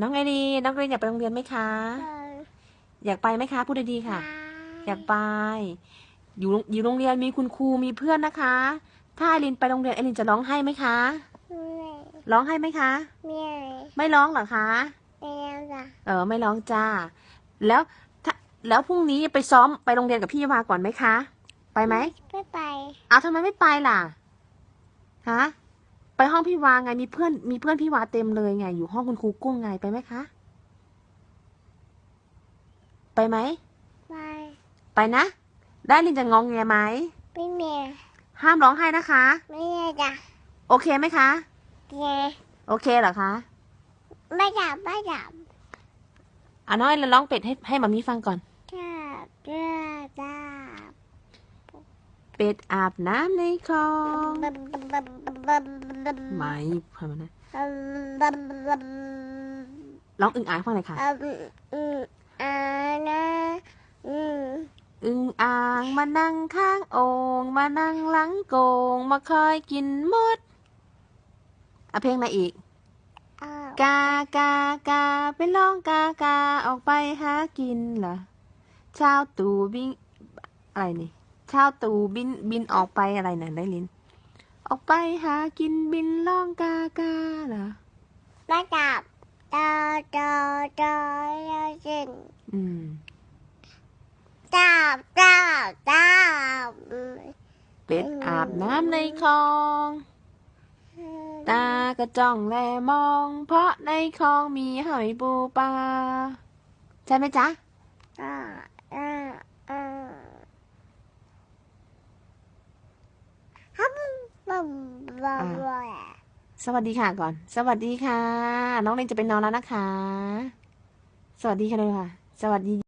น้องไอรีนน้องไอรีนอยากไปโรงเรียนไหมคะเอออยากไปไหมคะพูดดีๆค่ะไปอยากไป อยู่โรงอยู่โรงเรียนมีคุณครูมีเพื่อนนะคะ ถ้าไอรินไปโรงเรียนไอรินจะร้องไห้ไหมคะเมื่อยร้องไห้ไหมคะเมื่อยไม่ร้องเหรอคะไปแล้วจ้ะเออไม่ร้องจ้าแล้วถ้าแล้วพรุ่งนี้ไปซ้อมไปโรงเรียนกับพี่วาก่อนไหมคะ ไปไหมไม่ไปเอาทำไมไม่ไปล่ะฮะไปห้ องพี่วาไงมีเพื่อนมีเพื่อนพี่วาเต็มเลยไง อยู่ห้องคุณครูกุ้งไงไปไหมคะ ไปไหมไปไปนะ ได้ลินจะงองแงไหมไม่เมียห้ามร้องไห้นะคะ ไม่เมียจ้ะโอเคไหมคะเมียโอเคเหรอคะไม่จับไม่จับอะน้อยเราร้องเป็ดให้ให้มามีฟังก่อน จับจับจับ เป็ดอาบน้ำในคลองไม่ทำไมนะบับบับร้องอึ่งอ่างฟังหน่อยค่ะบับอืมอ่านะอืมอึ่งอ่างมานั่งข้างโอ่งมานั่งหลังโกงมาคอยกินมดเอะเพลงอะไรอีกกากากาไปร้องกากาออกไปหากินล่ะเช้าตู่บินอะไรนี่ ช้าตู่บินบินออกไปอะไรน่ะได้ลิน ออกไปหากินบินร้องกากาล่ะไม่จับจอจอจอจอจินอืมจับจับจับเป็ดอาบน้ำในคลอง ตากระจ้องแลมอง เพราะในคลองมีหอยปูปลาใช่ไหมจ๊ะอ่าอ่าอ่าฮับบับบับบับ สวัสดีค่ะก่อน สวัสดีค่ะ น้องเรนจะไปนอนแล้วนะคะ สวัสดีค่ะเลยค่ะ สวัสดี